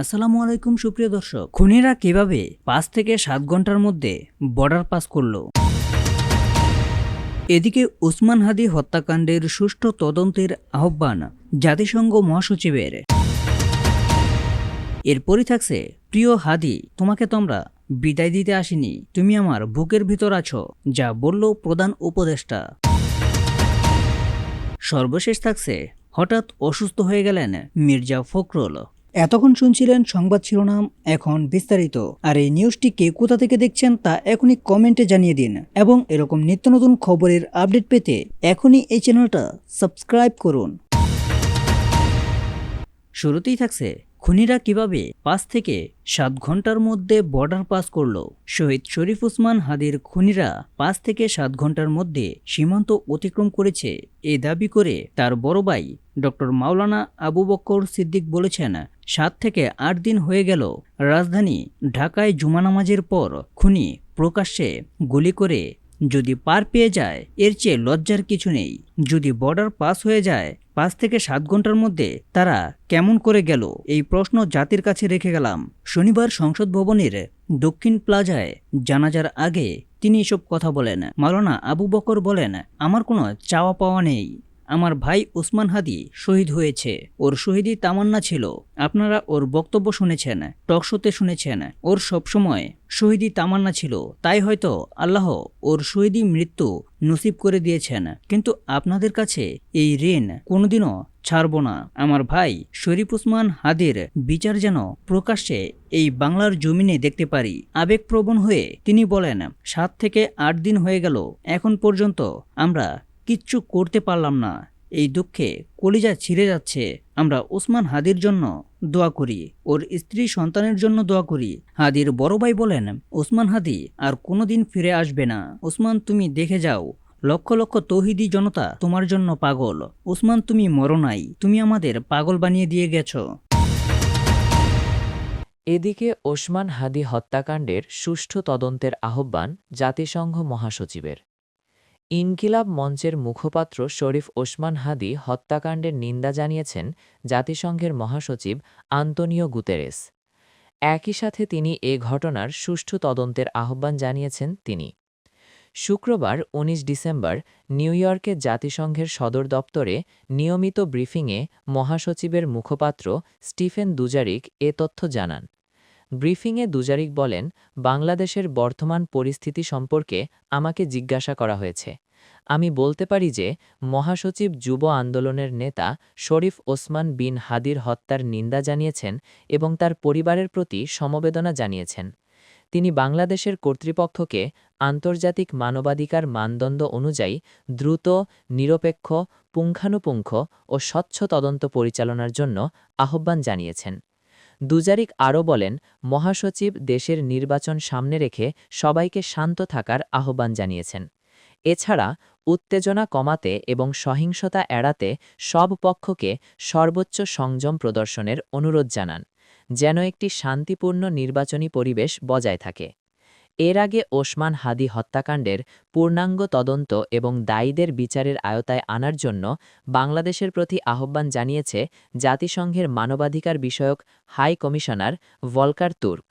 আসসালামু আলাইকুম, সুপ্রিয় দর্শক। খুনিরা কীভাবে পাঁচ থেকে সাত ঘণ্টার মধ্যে বর্ডার পাস করল? এদিকে উসমান হাদি হত্যাকাণ্ডের সুষ্ঠু তদন্তের আহ্বান জাতিসংঘ মহাসচিবের। এরপরই থাকছে, প্রিয় হাদি, তোমাকে তোমরা বিদায় দিতে আসিনি। তুমি আমার বুকের ভিতর আছো, যা বলল প্রধান উপদেষ্টা। সর্বশেষ থাকছে, হঠাৎ অসুস্থ হয়ে গেলেন মির্জা ফখরুল। এতক্ষণ শুনছিলেন সংবাদ শিরোনাম, এখন বিস্তারিত। আর এই নিউজটি কে কোথা থেকে দেখছেন তা এখনই কমেন্টে জানিয়ে দিন। এবং এরকম নিত্য নতুন খবরের আপডেট পেতে এখনই এই চ্যানেলটা সাবস্ক্রাইব করুন। শুরুতেই থাকছে খুনিরা কীভাবে পাঁচ থেকে সাত ঘণ্টার মধ্যে বর্ডার পাস করল? শহীদ শরীফ উসমান হাদির খুনিরা পাঁচ থেকে সাত ঘণ্টার মধ্যে সীমান্ত অতিক্রম করেছে এ দাবি করে তার বড় ভাই ডক্টর মাওলানা আবু বক্কর সিদ্দিক বলেছেন, সাত থেকে আট দিন হয়ে গেল। রাজধানী ঢাকায় জুমা নামাজের পর খুনি প্রকাশ্যে গুলি করে যদি পার পেয়ে যায়, এর চেয়ে লজ্জার কিছু নেই। যদি বর্ডার পাস হয়ে যায় পাঁচ থেকে সাত ঘণ্টার মধ্যে তারা কেমন করে গেল এই প্রশ্ন জাতির কাছে রেখে গেলাম। শনিবার সংসদ ভবনের দক্ষিণ প্লাজায় জানাজার আগে তিনি এসব কথা বলেন। মাওলানা আবু বকর বলেন, আমার কোনো চাওয়া পাওয়া নেই। আমার ভাই উসমান হাদি শহীদ হয়েছে। ওর শহীদি তামান্না ছিল। আপনারা ওর বক্তব্য শুনেছেন টকশোতে শুনেছেন। ওর সবসময় শহীদি তামান্না ছিল। তাই হয়তো আল্লাহ ওর শহীদি মৃত্যু নসিব করে দিয়েছেন। কিন্তু আপনাদের কাছে এই ঋণ কোনোদিনও ছাড়ব না। আমার ভাই শরীফ উসমান হাদির বিচার যেন প্রকাশ্যে এই বাংলার জমিনে দেখতে পারি। আবেগপ্রবণ হয়ে তিনি বলেন, সাত থেকে আট দিন হয়ে গেল। এখন পর্যন্ত আমরা কিচ্ছু করতে পারলাম না। এই দুঃখে কলিজা ছিঁড়ে যাচ্ছে। আমরা ওসমান হাদির জন্য দোয়া করি, ওর স্ত্রী সন্তানের জন্য দোয়া করি। হাদির বড় ভাই বলেন, ওসমান হাদি আর কোনোদিন ফিরে আসবে না। ওসমান, তুমি দেখে যাও, লক্ষ লক্ষ তৌহিদি জনতা তোমার জন্য পাগল। ওসমান, তুমি মরো নাই, তুমি আমাদের পাগল বানিয়ে দিয়ে গেছো। এদিকে ওসমান হাদি হত্যাকাণ্ডের সুষ্ঠু তদন্তের আহ্বান জাতিসংঘ মহাসচিবের। ইনকিলাব মঞ্চের মুখপাত্র শরীফ ওসমান হাদি হত্যাকাণ্ডের নিন্দা জানিয়েছেন জাতিসংঘের মহাসচিব আন্তনিও গুতেরেস। একই সাথে তিনি এ ঘটনার সুষ্ঠু তদন্তের আহ্বান জানিয়েছেন তিনি। শুক্রবার ১৯ ডিসেম্বর নিউ ইয়র্কে জাতিসংঘের সদর দপ্তরে নিয়মিত ব্রিফিংয়ে মহাসচিবের মুখপাত্র স্টিফেন দুজারিক এ তথ্য জানান। ব্রিফিংয়ে দুজারিক বলেন, বাংলাদেশের বর্তমান পরিস্থিতি সম্পর্কে আমাকে জিজ্ঞাসা করা হয়েছে। আমি বলতে পারি যে, মহাসচিব যুব আন্দোলনের নেতা শরীফ ওসমান বিন হাদির হত্যার নিন্দা জানিয়েছেন এবং তার পরিবারের প্রতি সমবেদনা জানিয়েছেন। তিনি বাংলাদেশের কর্তৃপক্ষকে আন্তর্জাতিক মানবাধিকার মানদণ্ড অনুযায়ী দ্রুত, নিরপেক্ষ, পুঙ্খানুপুঙ্খ ও স্বচ্ছ তদন্ত পরিচালনার জন্য আহ্বান জানিয়েছেন। দুজারিক আরও বলেন, মহাসচিব দেশের নির্বাচন সামনে রেখে সবাইকে শান্ত থাকার আহ্বান জানিয়েছেন। এছাড়া উত্তেজনা কমাতে এবং সহিংসতা এড়াতে সব পক্ষকে সর্বোচ্চ সংযম প্রদর্শনের অনুরোধ জানান, যেন একটি শান্তিপূর্ণ নির্বাচনী পরিবেশ বজায় থাকে। এর আগে ওসমান হাদি হত্যাকাণ্ডের পূর্ণাঙ্গ তদন্ত এবং দায়ীদের বিচারের আয়তায় আনার জন্য বাংলাদেশের প্রতি আহ্বান জানিয়েছে জাতিসংঘের মানবাধিকার বিষয়ক হাই কমিশনার ভলকার তুর্ক।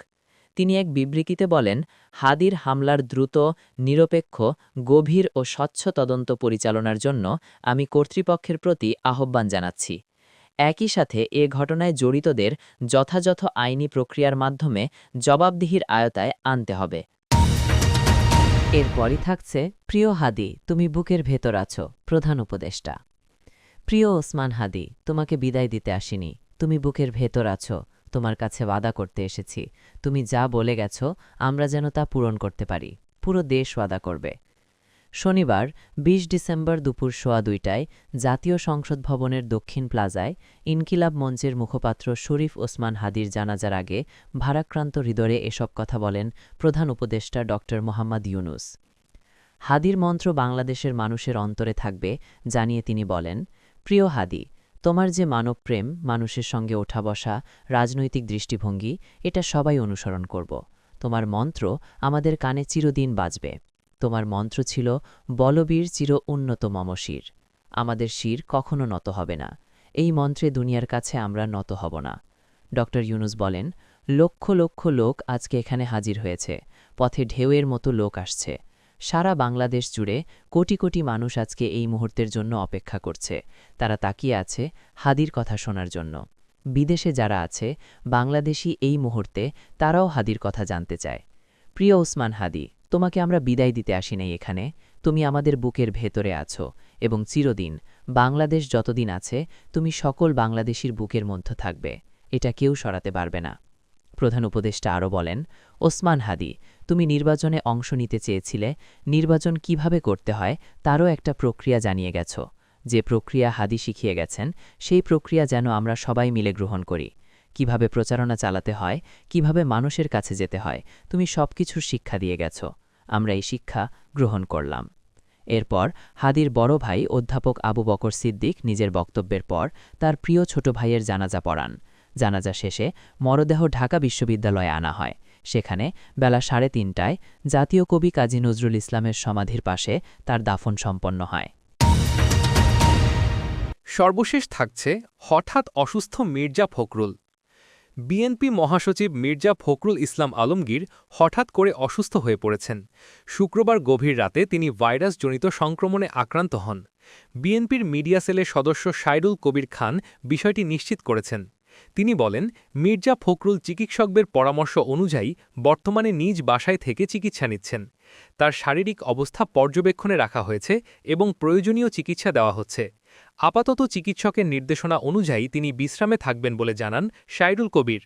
তিনি এক বিবৃতিতে বলেন, হাদির হামলার দ্রুত, নিরপেক্ষ, গভীর ও স্বচ্ছ তদন্ত পরিচালনার জন্য আমি কর্তৃপক্ষের প্রতি আহ্বান জানাচ্ছি। একই সাথে এ ঘটনায় জড়িতদের যথাযথ আইনি প্রক্রিয়ার মাধ্যমে জবাবদিহির আয়তায় আনতে হবে। এরপরই থাকছে, প্রিয় হাদি, তুমি বুকের ভেতর আছো, প্রধান উপদেষ্টা। প্রিয় ওসমান হাদি, তোমাকে বিদায় দিতে আসিনি, তুমি বুকের ভেতর আছো তোমার কাছে ওয়াদা করতে এসেছি। তুমি যা বলে গেছ, আমরা যেন তা পূরণ করতে পারি। পুরো দেশ ওয়াদা করবে। শনিবার ২০ ডিসেম্বর দুপুর সোয়া দুইটায় জাতীয় সংসদ ভবনের দক্ষিণ প্লাজায় ইনকিলাব মঞ্চের মুখপাত্র শরীফ ওসমান হাদির জানাজার আগে ভারাক্রান্ত হৃদয়ে এসব কথা বলেন প্রধান উপদেষ্টা ড. মোহাম্মদ ইউনুস। হাদির মন্ত্র বাংলাদেশের মানুষের অন্তরে থাকবে, জানিয়ে তিনি বলেন, প্রিয় হাদি তোমার যে মানবপ্রেম, মানুষের সঙ্গে ওঠা বসা, রাজনৈতিক দৃষ্টিভঙ্গি, এটা সবাই অনুসরণ করব। তোমার মন্ত্র আমাদের কানে চিরদিন বাজবে। তোমার মন্ত্র ছিল, বলবীর চির উন্নত মম শির আমাদের শির কখনো নত হবে না। এই মন্ত্রে দুনিয়ার কাছে আমরা নত হব না। ডক্টর ইউনুস বলেন, লক্ষ লক্ষ লোক আজকে এখানে হাজির হয়েছে। পথে ঢেউয়ের মতো লোক আসছে। সারা বাংলাদেশ জুড়ে কোটি কোটি মানুষ আজকে এই মুহূর্তের জন্য অপেক্ষা করছে। তারা তাকিয়ে আছে হাদির কথা শোনার জন্য। বিদেশে যারা আছে, বাংলাদেশি এই মুহূর্তে তারাও হাদির কথা জানতে চায়। প্রিয় ওসমান হাদি, তোমাকে আমরা বিদায় দিতে আসি নাই এখানে। তুমি আমাদের বুকের ভেতরে আছো এবং চিরদিন বাংলাদেশ যতদিন আছে, তুমি সকল বাংলাদেশির বুকের মধ্যে থাকবে। এটা কেউ সরাতে পারবে না। প্রধান উপদেষ্টা আরও বলেন, ওসমান হাদি তুমি নির্বাচনে অংশ নিতে চেয়েছিলে, নির্বাচন কীভাবে করতে হয় তারও একটা প্রক্রিয়া জানিয়ে গেছ। যে প্রক্রিয়া হাদি শিখিয়ে গেছেন, সেই প্রক্রিয়া যেন আমরা সবাই মিলে গ্রহণ করি। কীভাবে প্রচারণা চালাতে হয়, কীভাবে মানুষের কাছে যেতে হয়, তুমি সবকিছুর শিক্ষা দিয়ে গেছ। আমরা এই শিক্ষা গ্রহণ করলাম। এরপর হাদির বড় ভাই অধ্যাপক আবু বকর সিদ্দিক নিজের বক্তব্যের পর তার প্রিয় ছোট ভাইয়ের জানাজা পড়ান। জানাজা শেষে মরদেহ ঢাকা বিশ্ববিদ্যালয়ে আনা হয়। সেখানে বেলা সাড়ে তিনটায় জাতীয় কবি কাজী নজরুল ইসলামের সমাধির পাশে তার দাফন সম্পন্ন হয়। সর্বশেষ থাকছে হঠাৎ অসুস্থ মির্জা ফখরুল। বিএনপি মহাসচিব মির্জা ফখরুল ইসলাম আলমগীর হঠাৎ করে অসুস্থ হয়ে পড়েছেন। শুক্রবার গভীর রাতে তিনি ভাইরাসজনিত সংক্রমণে আক্রান্ত হন। বিএনপির মিডিয়া সেলের সদস্য সাইরুল কবির খান বিষয়টি নিশ্চিত করেছেন। তিনি বলেন, মির্জা ফখরুল চিকিৎসকদের পরামর্শ অনুযায়ী বর্তমানে নিজ বাসায় থেকে চিকিৎসা নিচ্ছেন। তার শারীরিক অবস্থা পর্যবেক্ষণে রাখা হয়েছে এবং প্রয়োজনীয় চিকিৎসা দেওয়া হচ্ছে। আপাতত চিকিৎসকের নির্দেশনা অনুযায়ী তিনি বিশ্রামে থাকবেন বলে জানান শাইরুল কবির।